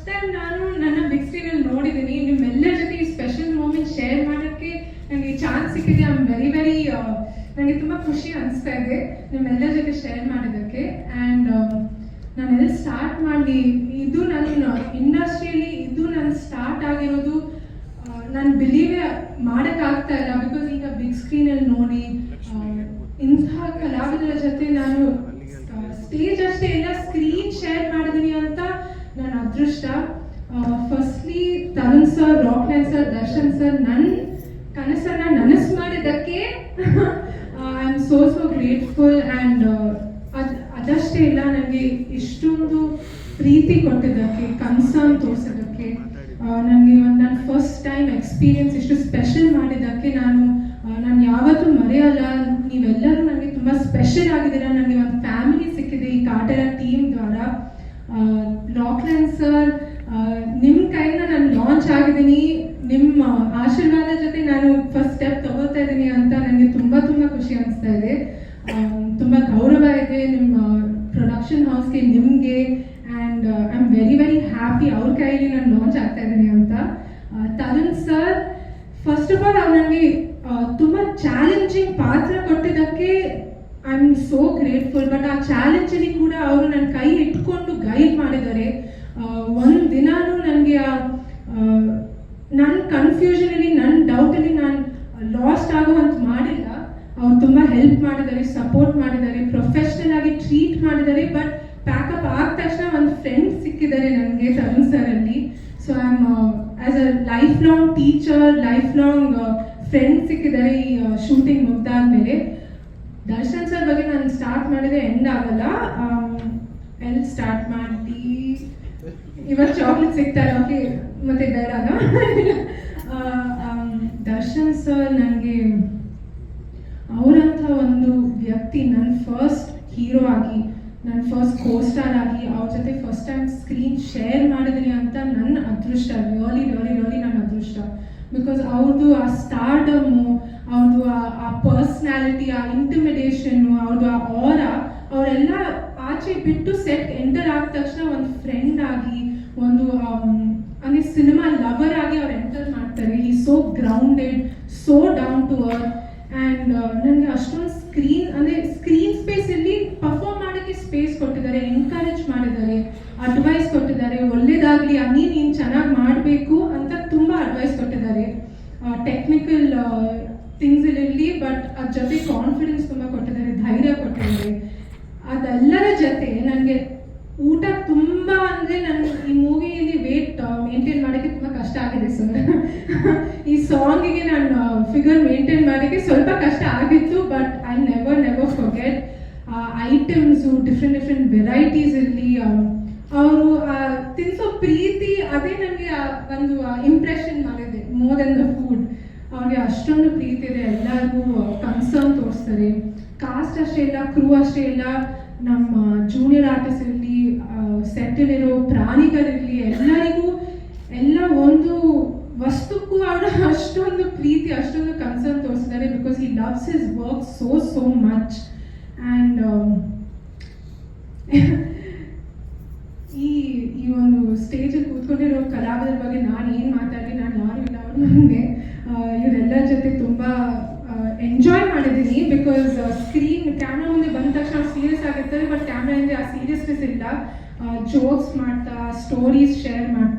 First time ನಾನು ನನ್ನ big ಸ್ಕ್ರೀನಲ್ಲಿ ನೋಡಿದ್ದೀನಿ ನಿಮ್ಮೆಲ್ಲರ ಜೊತೆ ಈ ಸ್ಪೆಷಲ್ ಮೂಮೆಂಟ್ ಶೇರ್ ಮಾಡೋಕ್ಕೆ ನನಗೆ ಚಾನ್ಸ್ ಸಿಕ್ಕಿದೆ. ಐ ವೆರಿ ವೆರಿ ನನಗೆ ತುಂಬ ಖುಷಿ ಅನಿಸ್ತಾ ಇದೆ ನಿಮ್ಮೆಲ್ಲರ ಜೊತೆ ಶೇರ್ ಮಾಡೋದಕ್ಕೆ. ಆ್ಯಂಡ್ ನಾನು ಎಲ್ಲಿ ಸ್ಟಾರ್ಟ್ ಮಾಡಲಿ. ಇದು ನನ್ನ ಇಂಡಸ್ಟ್ರಿಯಲ್ಲಿ ಇದು ನನ್ನ ಸ್ಟಾರ್ಟ್ ಆಗಿರೋದು ನಾನು ಬಿಲೀವೇ ಮಾಡೋಕ್ಕಾಗ್ತಾ ಇಲ್ಲ. ಬಿಕಾಸ್ ಈಗ ಬಿಗ್ ಸ್ಕ್ರೀನಲ್ಲಿ ನೋಡಿ ಇಂತಹ ಕಲಾವಿದರ ಜೊತೆ ನಾನು ಸ್ಟೇಜ್ ಅಷ್ಟೇ ಇಲ್ಲ ಸ್ಕ್ರೀನ್ ಶೇರ್ ನನ್ನ ಅದೃಷ್ಟ firstly Tarun sir Rockline sir Darshan sir ನನ್ನ ಕನಸನ್ನ ನನಸು ಮಾಡಿದ್ದಕ್ಕೆ I am so so grateful and ಅದು, ಅದಷ್ಟೇ ಇಲ್ಲ ನನಗೆ ಇಷ್ಟೊಂದು ಪ್ರೀತಿ ಕೊಟ್ಟಿದ್ದಕ್ಕೆ, ಕನ್ಸರ್ನ್ ತೋರಿಸೋದಕ್ಕೆ ನನಗೆ ಒಂದು ನನ್ನ ಫಸ್ಟ್ ಟೈಮ್ ಎಕ್ಸ್ಪೀರಿಯನ್ಸ್ ಇಷ್ಟು ಸ್ಪೆಷಲ್ ಮಾಡಿದ್ದಕ್ಕೆ ನಾನು ನಾನು ಯಾವತ್ತೂ ಮರೆಯಲ್ಲ. ನೀವೆಲ್ಲರೂ ನನಗೆ ತುಂಬ ಸ್ಪೆಷಲ್ ಆಗಿದ್ದೀರಾ. ನನಗೆ ಒಂದು ಫ್ಯಾಮಿಲಿ ಸಿಕ್ಕಿದೆ. ಈ ಕಾಟರ ಟೀಮ್ ದ್ವಾರ ಲಾಕ್ಲೈನ್ ಸರ್ ನಿಮ್ಮ ಕೈಯಿಂದ ನಾನು ಲಾಂಚ್ ಆಗಿದ್ದೀನಿ ನಿಮ್ಮ ನಾನು ಫಸ್ಟ್ ಸ್ಟೆಪ್ ತಗೋತಾ ಇದ್ದೀನಿ ಅಂತ ನನಗೆ ತುಂಬ ತುಂಬ ಖುಷಿ ಅನಿಸ್ತಾ ಇದೆ. ತುಂಬಾ ಗೌರವ ಇದೆ ನಿಮ್ಮ ಪ್ರೊಡಕ್ಷನ್ ಹೌಸ್ಗೆ ನಿಮಗೆ and I am very very happy ಅವ್ರ ಕೈಯಲ್ಲಿ ನಾನು ಲಾಂಚ್ ಆಗ್ತಾ ಇದ್ದೀನಿ ಅಂತ. ಆ, Tarun sir first of all ಅವ್ರು ನನಗೆ ತುಂಬ ಚಾಲೆಂಜಿಂಗ್ ಪಾತ್ರ ಕೊಟ್ಟಿದ್ದಕ್ಕೆ I am so grateful but ಆ ಚಾಲೆಂಜಲ್ಲಿ ಕೂಡ ಅವರು ನನ್ನ ಕೈ ಇಟ್ಕೊಂಡು ಗೈಡ್ ಮಾಡಿದ್ದಾರೆ. ಒಂದು ದಿನಾನು ನನಗೆ ನನ್ನ ಕನ್ಫ್ಯೂಷನಲ್ಲಿ ನನ್ನ ಅಲ್ಲಿ ನಾನು ಲಾಸ್ಟ್ ಆಗುವಂತ ಮಾಡಿಲ್ಲ. ಅವ್ರು ತುಂಬಾ ಹೆಲ್ಪ್ ಮಾಡಿದ್ದಾರೆ ಸಪೋರ್ಟ್ ಮಾಡಿದ್ದಾರೆ ಪ್ರೊಫೆಷನಲ್ ಆಗಿ ಟ್ರೀಟ್ ಮಾಡಿದ್ದಾರೆ ಬಟ್ ಪ್ಯಾಕಪ್ ಆದ ತಕ್ಷಣ ಒಂದು ಫ್ರೆಂಡ್ ಸಿಕ್ಕಿದ್ದಾರೆ ನನಗೆ, ತರುಣ್ ಸರ್ ಅಲ್ಲಿ. So I am as a lifelong teacher lifelong friend ಸಿಕ್ಕಿದ್ದಾರೆ ಈ ಶೂಟಿಂಗ್ ಮುಗ್ದಾದ್ಮೇಲೆ ದರ್ಶನ್ ಸರ್ ಬಗ್ಗೆ ನಾನು ಸ್ಟಾರ್ಟ್ ಮಾಡಿದ್ರೆ ಎಂಡ್ ಆಗಲ್ಲ. ಎಲ್ಲಿ ಸ್ಟಾರ್ಟ್ ಮಾಡಿ ಇವತ್ತು ಚಾಕ್ಲೇಟ್ ಸಿಗ್ತಾರೆ ಓಕೆ ಮತ್ತೆ ಬೇಡ ದರ್ಶನ್ ಸರ್ ನನಗೆ ಅವರಂಥ ಒಂದು ವ್ಯಕ್ತಿ ನನ್ನ ಫಸ್ಟ್ ಹೀರೋ ಆಗಿ ನನ್ನ ಫಸ್ಟ್ ಕೋಸ್ಟಾರ್ ಆಗಿ, ಅವ್ರ ಜೊತೆ ಫಸ್ಟ್ ಟೈಮ್ ಸ್ಕ್ರೀನ್ ಶೇರ್ ಮಾಡಿದ್ರಿ ಅಂತ ನನ್ನ ಅದೃಷ್ಟ ರಿಯಲಿ ರಿಯಲಿ ರಿಯಲಿ ನನ್ನ ಅದೃಷ್ಟ. ಬಿಕಾಸ್ ಅವ್ರದ್ದು ಆ ಸ್ಟಾರ್ಡಮು ಅವ್ರದ್ದು ಆ ಪರ್ಸ್ನಾಲಿಟಿ ಆ ಇಂಟಿಮಿಡೇಷನ್ನು ಅವ್ರದ್ದು ಆ ಆರ ಅವರೆಲ್ಲ ಆಚೆ ಬಿಟ್ಟು ಸೆಟ್ ಎಂಟರ್ ಆದ ತಕ್ಷಣ ಒಂದು ಫ್ರೆಂಡ್ ಆಗಿ ಒಂದು ಆಮ್, ಅಂದ್ರೆ ಸಿನಿಮಾ ಲವರ್ ಆಗಿ ಅವ್ರು ಎಂಟರ್ ಮಾಡ್ತಾರೆ. ಈ so grounded so down to earth and ನನಗೆ ಅಷ್ಟೊಂದು ಸ್ಕ್ರೀನ್ ಅಂದರೆ ಸ್ಕ್ರೀನ್ ಸ್ಪೇಸಲ್ಲಿ ಪರ್ಫಾರ್ಮ್ ಮಾಡೋಕ್ಕೆ ಸ್ಪೇಸ್ ಕೊಟ್ಟಿದ್ದಾರೆ ಎನ್ಕರೇಜ್ ಮಾಡಿದ್ದಾರೆ ಅಡ್ವೈಸ್ ಕೊಟ್ಟಿದ್ದಾರೆ. ಒಳ್ಳೇದಾಗಲಿ ಅನ್ನಿ ನೀನು ಚೆನ್ನಾಗಿ ಮಾಡಬೇಕು ಅಂತ ತುಂಬ ಅಡ್ವೈಸ್ ಕೊಟ್ಟಿದ್ದಾರೆ. ಟೆಕ್ನಿಕಲ್ ಥಿಂಗ್ಸಲ್ಲಿ ಬಟ್ ಅದ್ರ ಜೊತೆ ಕಾನ್ಫಿಡೆನ್ಸ್ ತುಂಬ ಕೊಟ್ಟಿದ್ದಾರೆ ಧೈರ್ಯ ಕೊಟ್ಟಿದ್ದಾರೆ. ಅದೆಲ್ಲರ ಜೊತೆ ನನಗೆ ಊಟ ತುಂಬ ಅಂದರೆ ನನ್ನ ಈ ಮೂವಿಯಲ್ಲಿ ವೇಟ್ ಮೇಂಟೈನ್ ಮಾಡೋಕ್ಕೆ ತುಂಬ ಕಷ್ಟ ಆಗಿದೆ ಸರ್ ಈ ಸಾಂಗಿಗೆ ನಾನು ಫಿಗರ್ ಮೇಂಟೈನ್ ಮಾಡೋಕ್ಕೆ ಸ್ವಲ್ಪ ಕಷ್ಟ ಆಗಿತ್ತು but I never never forget items different different varieties ಇರಲಿ ಅವರು ತಿನ್ಸೋ ಪ್ರೀತಿ, ಅದೇ ನನಗೆ ಒಂದು ಇಂಪ್ರೆಷನ್ ಮಾಡಿದೆ ಮೋರ್ ದನ್ ದ ಫುಡ್ ಅವ್ರಿಗೆ ಅಷ್ಟೊಂದು ಪ್ರೀತಿ ಇದೆ, ಎಲ್ಲರಿಗೂ ಕನ್ಸರ್ನ್ ತೋರಿಸ್ತಾರೆ. ಕಾಸ್ಟ್ ಅಷ್ಟೇ ಇಲ್ಲ ಕ್ರೂ ಅಷ್ಟೇ ಇಲ್ಲ, ನಮ್ಮ ಜೂನಿಯರ್ ಆರ್ಟಿಸ್ಟ್ ಇರಲಿ ಸೆಟ್ಟಲ್ಲಿರೋ ಪ್ರಾಣಿಗಳಿರಲಿ, ಎಲ್ಲರಿಗೂ ಎಲ್ಲ ಒಂದು ವಸ್ತುಕ್ಕೂ ಅವರ ಅಷ್ಟೊಂದು ಪ್ರೀತಿ ಅಷ್ಟೊಂದು ಕನ್ಸರ್ನ್ ತೋರಿಸಿದ್ದಾರೆ because his work so, so much. And and ಈ ಈ ಒಂದು ಸ್ಟೇಜಲ್ಲಿ ಕೂತ್ಕೊಂಡಿರೋ ಕಲಾವಿದರ ಬಗ್ಗೆ ನಾನು ಏನು ಮಾತಾಡಲಿ ನಾನು ಯಾರು ಇಲ್ಲ ಅವ್ರು ನನಗೆ ಇವರೆಲ್ಲರ ಜೊತೆ ತುಂಬ ಎಂಜಾಯ್ ಮಾಡಿದ್ದೀನಿ ಬಿಕಾಸ್ ಸ್ಕ್ರೀನ್ ಕ್ಯಾಮ್ರಾ ಮುಂದೆ ಬಂದ ತಕ್ಷಣ ಸೀರಿಯಸ್ ಆಗಿರ್ತಾರೆ ಬಟ್ ಕ್ಯಾಮ್ರಾ ಹಿಂದೆ ಆ ಸೀರಿಯಸ್ನೆಸ್ ಇಲ್ಲ ಜೋಕ್ಸ್ ಮಾಡ್ತಾ ಸ್ಟೋರೀಸ್ ಶೇರ್ ಮಾಡ್ತಾ